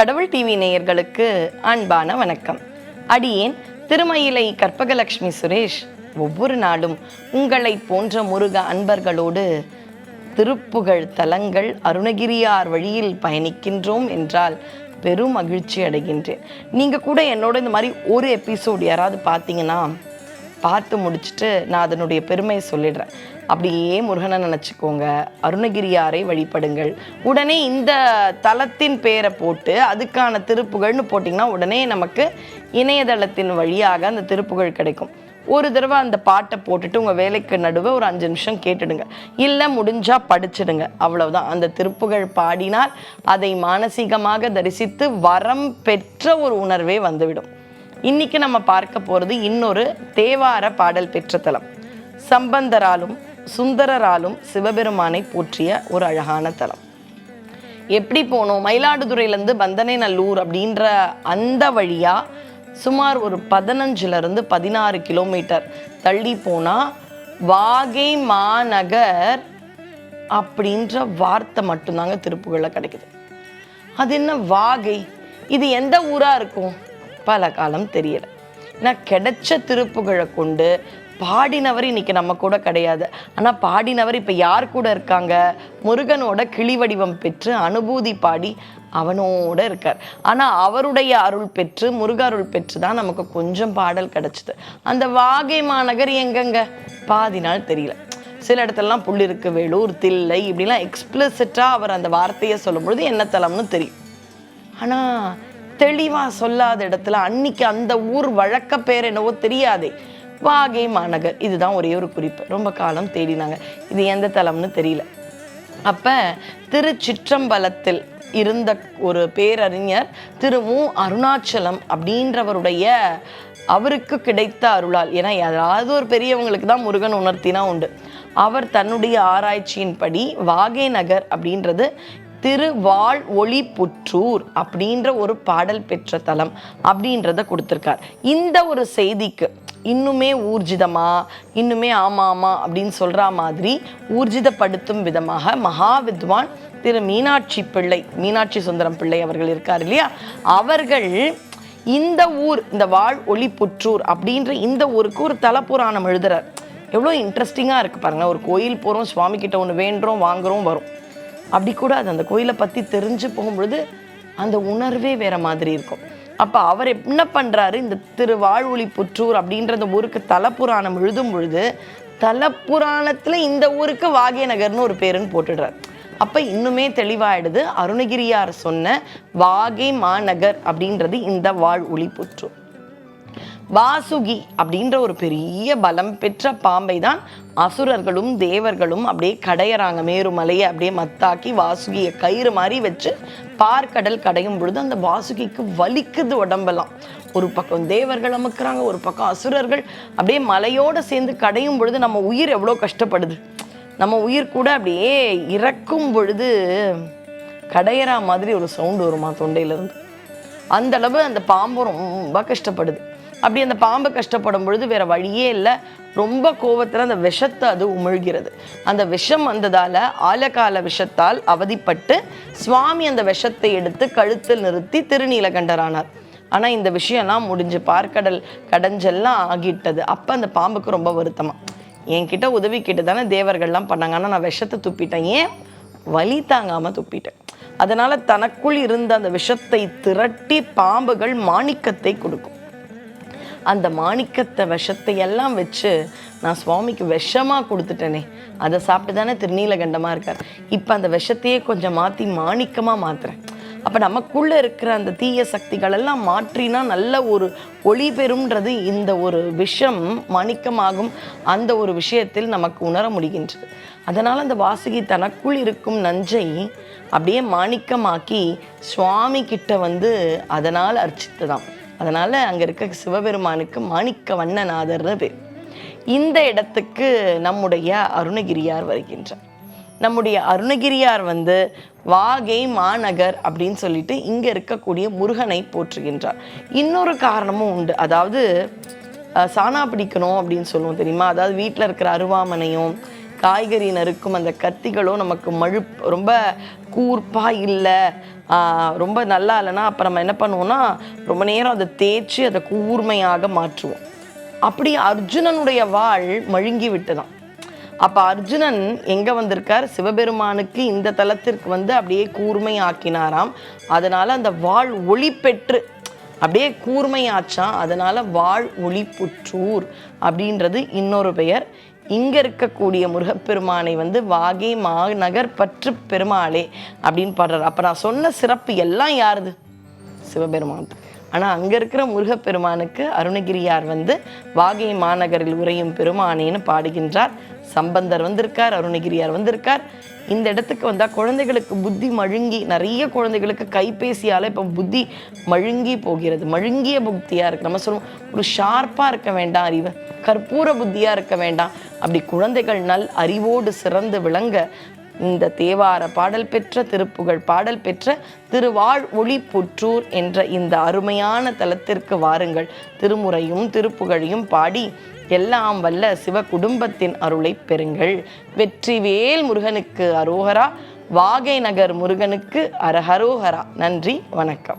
கடவுள் டிவி நேயர்களுக்கு அன்பான வணக்கம். அடியேன் திருமயிலை கற்பகலட்சுமி சுரேஷ் ஒவ்வொரு நாளும் உங்களை போன்ற முருக அன்பர்களோடு திருப்புகழ் தலங்கள் அருணகிரியார் வழியில் பயணிக்கின்றோம் என்றால் பெரும் மகிழ்ச்சி அடைகின்றேன். நீங்கள் கூட என்னோட இந்த மாதிரி ஒரு எபிசோடு யாராவது பார்த்தீங்கன்னா பார்த்து முடிச்சுட்டு நான் அதனுடைய பெருமையை சொல்லிடுறேன். அப்படியே முருகனை நினச்சிக்கோங்க. அருணகிரியாரை வழிபடுங்கள். உடனே இந்த தலத்தின் பேரை போட்டு அதுக்கான திருப்புகழ்னு போட்டிங்கன்னா உடனே நமக்கு இணையதளத்தின் வழியாக அந்த திருப்புகழ் கிடைக்கும். ஒரு தடவை அந்த பாட்டை போட்டுட்டு உங்கள் வேலைக்கு நடுவே ஒரு அஞ்சு நிமிஷம் கேட்டுடுங்க. இல்லை முடிஞ்சால் படிச்சிடுங்க. அவ்வளவுதான். அந்த திருப்புகழ் பாடினால் அதை மானசீகமாக தரிசித்து வரம் பெற்ற ஒரு உணர்வே வந்துவிடும். இன்னைக்கு நம்ம பார்க்க போகிறது இன்னொரு தேவார பாடல் பெற்ற தலம். சம்பந்தராலும் சுந்தரராலும் சிவபெருமானை போற்றிய ஒரு அழகான தலம். எப்படி போனோம்? மயிலாடுதுறையிலேருந்து பந்தனை நல்லூர் அப்படின்ற அந்த வழியாக சுமார் ஒரு பதினஞ்சுலேருந்து பதினாறு கிலோமீட்டர் தள்ளி போனால் வாகை மாநகர் அப்படின்ற வார்த்தை மட்டும்தாங்க திருப்புகளில் கிடைக்குது. அது என்ன வாகை? இது எந்த ஊராக இருக்கும்? பல காலம் தெரியல. நான் கிடைச்ச திருப்புகழை கொண்டு பாடினவர் இன்னைக்கு நம்ம கூட கிடையாது. ஆனால் பாடினவர் இப்போ யார் கூட இருக்காங்க? முருகனோட கிளி வடிவம் பெற்று அனுபூதி பாடி அவனோட இருக்கார். ஆனால் அவருடைய அருள் பெற்று முருக அருள் பெற்று தான் நமக்கு கொஞ்சம் பாடல் கிடச்சிது. அந்த வாகை மாநகர் எங்கெங்க? பாதி நாள் தெரியல. சில இடத்துலலாம் புள்ளிருக்கு வேலூர் தில்லை இப்படிலாம் எக்ஸ்பிளசிட்டாக அவர் அந்த வார்த்தையை சொல்லும்பொழுது என்ன தலம்னு தெரியும். ஆனால் தெளிவாக சொல்லாத இடத்துல அன்னைக்கு அந்த ஊர் வழக்க பேர் என்னவோ தெரியாதே. வாகை மாநகர். இதுதான் ஒரே ஒரு குறிப்பு. ரொம்ப காலம் தேடினாங்க. இது எந்த தலம்னு தெரியல. அப்போ திருச்சிற்றம்பலத்தில் இருந்த ஒரு பேரறிஞர் திரு மு. அருணாச்சலம் அப்படின்றவருடைய அவருக்கு கிடைத்த அருளால் ஏன்னா யாராவது ஒரு பெரியவங்களுக்கு தான் முருகன் உணர்த்தினா உண்டு. அவர் தன்னுடைய ஆராய்ச்சியின்படி வாகை நகர் அப்படின்றது திருவாள் ஒளி புற்றூர் அப்படின்ற ஒரு பாடல் பெற்ற தலம் அப்படின்றத கொடுத்துருக்கார். இந்த ஒரு செய்திக்கு இன்னுமே ஊர்ஜிதமா இன்னுமே ஆமா ஆமா அப்படின்னு சொல்கிற மாதிரி ஊர்ஜிதப்படுத்தும் விதமாக மகா வித்வான் திரு மீனாட்சி பிள்ளை மீனாட்சி சுந்தரம் பிள்ளை அவர்கள் இருக்கார் இல்லையா? அவர்கள் இந்த ஊர் இந்த வாழ் ஒளி புற்றூர் அப்படின்ற இந்த ஊருக்கு ஒரு தலப்புராணம் எழுதுறார். எவ்வளோ இன்ட்ரெஸ்டிங்காக இருக்குது பாருங்கள் ஒரு கோயில் போகிறோம் சுவாமி கிட்ட ஒன்று வேண்டுறோம் வாங்குறோம் வரும். அப்படி கூட அது அந்த கோயிலை பற்றி தெரிஞ்சு போகும்பொழுது அந்த உணர்வே வேற மாதிரி இருக்கும். அப்போ அவர் என்ன பண்ணுறாரு இந்த திருவாழ்வொளி புற்றூர் அப்படின்ற அந்த ஊருக்கு தலப்புராணம் எழுதும் பொழுது தலப்புராணத்தில் இந்த ஊருக்கு வாகிய நகர்னு ஒரு பேருன்னு போட்டுடுறார். அப்போ இன்னுமே தெளிவாயிடுது. அருணகிரியார் சொன்ன வாகை மாநகர் அப்படின்றது இந்த வாழ் ஒளி புற்றூர். வாசுகி அப்படின்ற ஒரு பெரிய பலம் பெற்ற பாம்பை தான் அசுரர்களும் தேவர்களும் அப்படியே கடையறாங்க மேருமலையை அப்படியே மத்தாக்கி வாசுகியை கயிறு மாதிரி வச்சு பார்க்கடல் கடையும் பொழுது அந்த வாசுகிக்கு வலிக்குது உடம்பெல்லாம். ஒரு பக்கம் தேவர்கள் அமுக்குறாங்க ஒரு பக்கம் அசுரர்கள் அப்படியே மலையோடு சேர்ந்து கடையும் பொழுது நம்ம உயிர் எவ்வளோ கஷ்டப்படுது. நம்ம உயிர் கூட அப்படியே இறக்கும் பொழுது கடையறா மாதிரி ஒரு சவுண்டு வருமா தொண்டையிலேருந்து? அந்தளவு அந்த பாம்பு ரொம்ப கஷ்டப்படுது. அப்படி அந்த பாம்பு கஷ்டப்படும் பொழுது வேற வழியே இல்லை. ரொம்ப கோபத்தில் அந்த விஷத்தை அது உமிழ்கிறது. அந்த விஷம் வந்ததால ஆலகால விஷத்தால் அவதிப்பட்டு சுவாமி அந்த விஷத்தை எடுத்து கழுத்தில் நிறுத்தி திருநீலகண்டரானார். ஆனால் இந்த விஷயம்லாம் முடிஞ்சு பார்க்கடல் கடைஞ்செல்லாம் ஆகிட்டது. அப்போ அந்த பாம்புக்கு ரொம்ப வருத்தமா. என்கிட்ட உதவி கேட்டு தானே தேவர்கள்லாம் பண்ணாங்க. ஆனால் நான் விஷத்தை துப்பிட்டேன். ஏன்? வலி தாங்காமல் துப்பிட்டேன். அதனால தனக்குள் இருந்த அந்த விஷத்தை திரட்டி பாம்புகள் மாணிக்கத்தை கொடுக்கும். அந்த மாணிக்கத்தை விஷத்தை எல்லாம் வச்சு நான் சுவாமிக்கு விஷமாக கொடுத்துட்டேனே. அதை சாப்பிட்டு தானே திருநீலகண்டமாக இருக்கார். இப்போ அந்த விஷத்தையே கொஞ்சம் மாற்றி மாணிக்கமாக மாற்றுறேன் அப்போ நமக்குள்ளே இருக்கிற அந்த தீய சக்திகள் எல்லாம் மாற்றினா நல்ல ஒரு ஒளி பெறும்ன்றது இந்த ஒரு விஷம் மாணிக்கமாகும். அந்த ஒரு விஷயத்தில் நமக்கு உணர முடிகின்றது. அதனால் அந்த வாசுகி தனக்குள் இருக்கும் நஞ்சை அப்படியே மாணிக்கமாக்கி சுவாமி கிட்ட வந்து அதனால் அர்ச்சித்ததாம். அதனால் அங்கே இருக்க சிவபெருமானுக்கு மாணிக்க வண்ணநாதர்னு பேர். இந்த இடத்துக்கு நம்முடைய அருணகிரியார் வருகின்றார். நம்முடைய அருணகிரியார் வந்து வாகை மாநகர் அப்படின்னு சொல்லிட்டு இங்கே இருக்கக்கூடிய முருகனை போற்றுகின்றார். இன்னொரு காரணமும் உண்டு. அதாவது அஹ், சாணா பிடிக்கணும் அப்படின்னு சொல்லுவோம் தெரியுமா? அதாவது வீட்டில் இருக்கிற அருவாமனையும் காய்கறி நறுக்கும் அந்த கத்திகளும் நமக்கு மழு ரொம்ப கூர்ப்பாக இல்லை. ரொம்ப நல்லா இல்லைன்னா அப்போ நம்ம என்ன பண்ணுவோம்னா ரொம்ப நேரம் அதை தேய்ச்சி அதை கூர்மையாக மாற்றுவோம். அப்படி அர்ஜுனனுடைய வாழ் மழுங்கி விட்டுதான். அப்போ அர்ஜுனன் எங்கே வந்திருக்கார்? சிவபெருமானுக்கு இந்த தலத்திற்கு வந்து அப்படியே கூர்மை ஆக்கினாராம் அதனால் அந்த வாழ் ஒளி பெற்று அப்படியே கூர்மையாச்சான் அதனால் வாழ் ஒளி புற்றூர் அப்படின்றது இன்னொரு பெயர். இங்க இருக்கக்கூடிய முருகப்பெருமானை வந்து வாகை மாநகர் பற்று பெருமாளே அப்படின்னு பாடுறார். அப்ப நான் சொன்ன சிறப்பு எல்லாம் யாருது? சிவபெருமான் ஆனால் அங்கே இருக்கிற முருகப்பெருமானுக்கு அருணகிரியார் வந்து வாகை மாநகரில் உறையும் பெருமானேன்னு பாடுகின்றார். சம்பந்தர் வந்திருக்கார் அருணகிரியார் வந்திருக்கார். இந்த இடத்துக்கு வந்தால் குழந்தைகளுக்கு புத்தி மழுங்கி நிறைய குழந்தைகளுக்கு கைபேசியால் இப்போ புத்தி மழுங்கி போகிறது. மழுங்கிய புத்தியாக இருக்கு. நம்ம சொல்லுவோம் ஒரு ஷார்ப்பாக இருக்க வேண்டாம் அறிவு. கற்பூர புத்தியாக இருக்க வேண்டாம். அப்படி குழந்தைகள் நல் அறிவோடு சிறந்து விளங்க இந்த தேவார பாடல் பெற்ற திருப்புகழ் பாடல் பெற்ற திருவாழ் ஒளி புற்றூர் என்ற இந்த அருமையான தலத்திற்கு வாருங்கள். திருமுறையும் திருப்புகழையும் பாடி எல்லாம் வல்ல சிவ குடும்பத்தின் அருளை பெறுங்கள். வெற்றிவேல் முருகனுக்கு அரோகரா வாகை நகர் முருகனுக்கு அரஹரோஹரா நன்றி வணக்கம்.